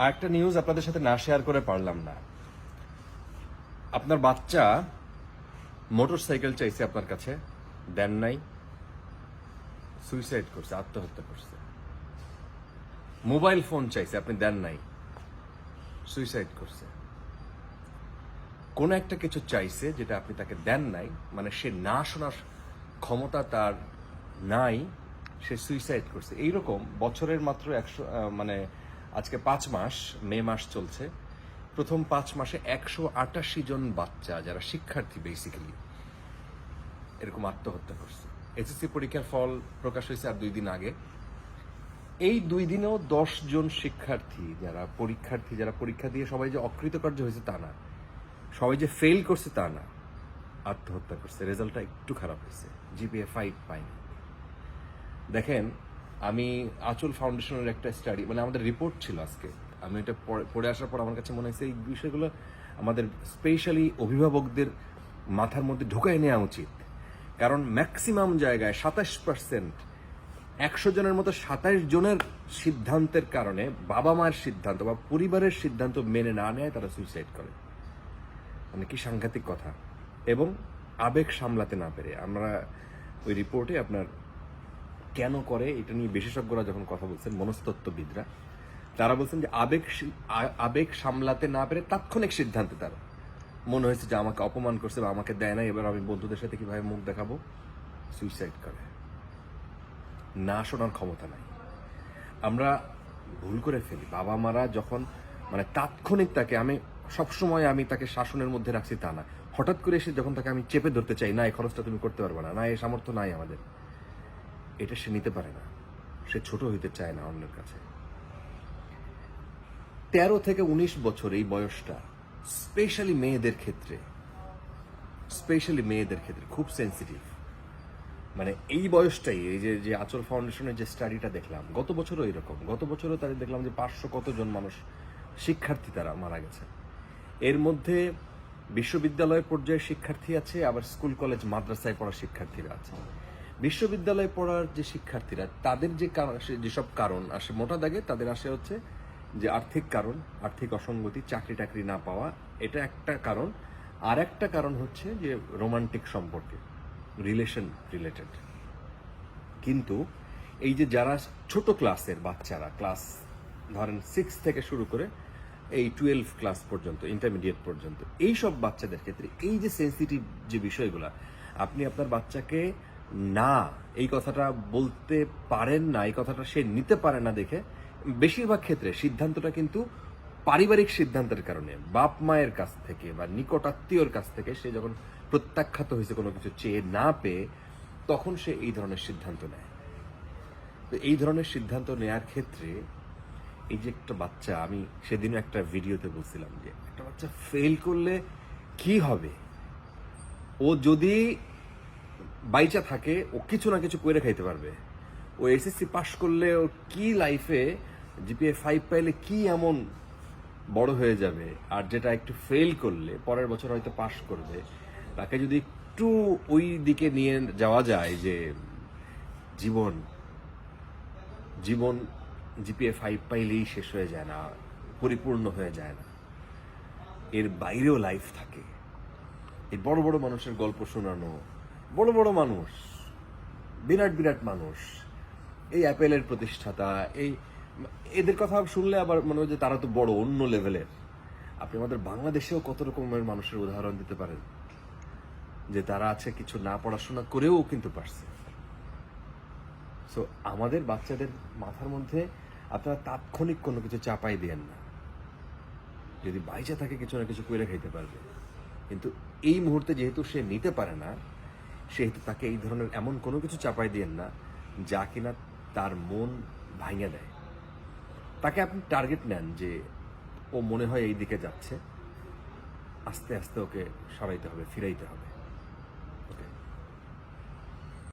আর একটা নিউজ আপনাদের সাথে না শেয়ার করে পারলাম না। আপনার বাচ্চা মোটর সাইকেল চাইছে আপনার কাছে, দেন নাই সুইসাইড করছে, আত্মহত্যা করছে। মোবাইল ফোন চাইছে, আপনি দেন নাই সুইসাইড করছে। কোন একটা কিছু চাইছে যেটা আপনি তাকে দেন নাই মানে সে না শোনার ক্ষমতা তার নাই, সে সুইসাইড করছে। এইরকম বছরের মাত্র একশো মানে আজকে পাঁচ মাস, মে মাস চলছে। প্রথম পাঁচ মাসে একশো আটাশি জন বাচ্চা যারা শিক্ষার্থী বেসিক্যালি এরকম আত্মহত্যা করছে। এসএসসি পরীক্ষার ফল প্রকাশ হয়েছে আর দুই দিন আগে। এই দুই দিনেও দশ জন শিক্ষার্থী যারা পরীক্ষার্থী, যারা পরীক্ষা দিয়ে সবাই যে অকৃতকার্য হয়েছে তা না, সবাই যে ফেল করছে তা না, আত্মহত্যা করছে। রেজাল্টটা একটু খারাপ হয়েছে। জিপিএ ফাইভ পাইনি দেখেন আমি আচল ফাউন্ডেশনের একটা স্টাডি মানে আমাদের রিপোর্ট ছিল আজকে। আমি এটা পড়ে- আসার পর আমার কাছে মনে হয়েছে, এই বিষয়গুলো আমাদের স্পেশালি অভিভাবকদের মাথার মধ্যে ঢুকাই নেওয়া উচিত। কারণ ম্যাক্সিমাম জায়গায় সাতাশ পার্সেন্ট একশো জনের মতো সাতাশ জনের সিদ্ধান্তের কারণে বাবা মায়ের সিদ্ধান্ত বা পরিবারের সিদ্ধান্ত মেনে না নেয় তারা সুইসাইড করে। মানে কি সাংঘাতিক কথা। এবং আবেগ সামলাতে না পেরে। আমরা ওই রিপোর্টে আপনার কেন করে, এটা নিয়ে বিশেষজ্ঞরা যখন কথা বলছেন, মনস্তত্ত্ববিদরা, তারা বলছেন যে আবেগ আবেগ সামলাতে না পেরে তাৎক্ষণিক সিদ্ধান্তে তারা। মনে হয়েছে যে আমাকে অপমান করছে বা আমাকে দেয় না, এবার আমি বন্ধুদের সাথে কীভাবে মুখ দেখাবো? সুইসাইড করে। না শোনার ক্ষমতা নাই। আমরা ভুল করে ফেলি। বাবা মারা যখন মানে তাৎক্ষণিক তাকে আমি, সবসময় আমি তাকে শাসনের মধ্যে রাখছি তা না। হঠাৎ করে এসে যখন তাকে আমি চেপে ধরতে চাই, না, এই খরচটা তুমি করতে পারবে না। না, এই সামর্থ্য নাই আমাদের। এটা সে নিতে পারে না। সে ছোট হইতে চায় না অন্যের কাছে। তেরো থেকে উনিশ বছর এই বয়সটা স্পেশালি মেয়েদের ক্ষেত্রে স্পেশালি মেয়েদের ক্ষেত্রে খুব সেন্সিটিভ মানে এই বয়সটাই, এই যে যে আচল ফাউন্ডেশনের যে স্টাডিটা দেখলাম, গত বছরও এরকম। গত বছরও তাদের দেখলাম যে পাঁচশো কতজন মানুষ শিক্ষার্থী তারা মারা গেছে। এর মধ্যে বিশ্ববিদ্যালয় পর্যায়ে শিক্ষার্থী আছে, আবার স্কুল কলেজ মাদ্রাসায় পড়া শিক্ষার্থীরা আছে। বিশ্ববিদ্যালয়ে পড়ার যে শিক্ষার্থীরা, তাদের যে যেসব কারণ আসে মোটা দাগে, তাদের আসে হচ্ছে যে আর্থিক কারণ, আর্থিক অসঙ্গতি, চাকরি টাকরি না পাওয়া, এটা একটা কারণ। আর একটা কারণ হচ্ছে যে রোমান্টিক সম্পর্কে, রিলেশন রিলেটেড। কিন্তু এই যে যারা ছোট ক্লাসের বাচ্চারা, ক্লাস ধরেন সিক্স থেকে শুরু করে এই টুয়েলভ ক্লাস পর্যন্ত ইন্টারমিডিয়েট পর্যন্ত এই সব বাচ্চাদের ক্ষেত্রে এই যে সেন্সিটিভ যে বিষয়গুলা, আপনি আপনার বাচ্চাকে না, এই কথাটা বলতে পারেন না, এই কথাটা সে নিতে পারে না দেখে। বেশিরভাগ ক্ষেত্রে সিদ্ধান্তটা কিন্তু পারিবারিক সিদ্ধান্তের কারণে। বাপ মায়ের কাছ থেকে বা নিকটাত্মীয়র কাছ থেকে সে যখন প্রত্যাখ্যাত হয়েছে কোনো কিছু চেয়ে না পেয়ে, তখন সে এই ধরনের সিদ্ধান্ত নেয়। তো এই ধরনের সিদ্ধান্ত নেয়ার ক্ষেত্রে এই যে একটা বাচ্চা, আমি সেদিন একটা ভিডিওতে বলছিলাম যে, একটা বাচ্চা ফেল করলে কি হবে? ও যদি বাইচা থাকে, ও কিছু না কিছু করে খাইতে পারবে। ও এসএসসি পাশ করলে ও কি লাইফে জিপিএ ফাইভ পাইলে কি এমন বড় হয়ে যাবে? আর যেটা একটু ফেল করলে, পরের বছর হয়তো পাশ করবে, তাকে যদি একটু ওই দিকে নিয়ে যাওয়া যায় যে জীবন জীবন জিপিএ ফাইভ পাইলেই শেষ হয়ে যায় না, পরিপূর্ণ হয়ে যায় না। এর বাইরেও লাইফ থাকে। এই বড় বড় মানুষের গল্প শোনানো বড় বড় মানুষ, বিরাট বিরাট মানুষ। এই অ্যাপেলের প্রতিষ্ঠাতা, এই এদের কথা শুনলে আবার মনে হয় যে তারা তো বড়, অন্য লেভেলের। আপনি আমাদের বাংলাদেশেও কত রকমের মানুষের উদাহরণ দিতে পারেন? যে তারা আছে কিছু না পড়াশোনা করেও কিন্তু পারছে। সো আমাদের বাচ্চাদের মাথার মধ্যে আপনারা তাৎক্ষণিক কোনো কিছু চাপাই দেন না। যদি বাইচা থাকে কিছু না কিছু করে খাইতে পারবে। কিন্তু এই মুহূর্তে যেহেতু সে নিতে পারে না সেহেতু তাকে এই ধরনের এমন কোনো কিছু চাপাই দিয়েন না, যা কিনা তার মন ভাঙে দেয়। তাকে আপনি টার্গেট নেন যে ও মনে হয় এই দিকে যাচ্ছে। আস্তে আস্তে ওকে সরাইতে হবে, ফিরাইতে হবে।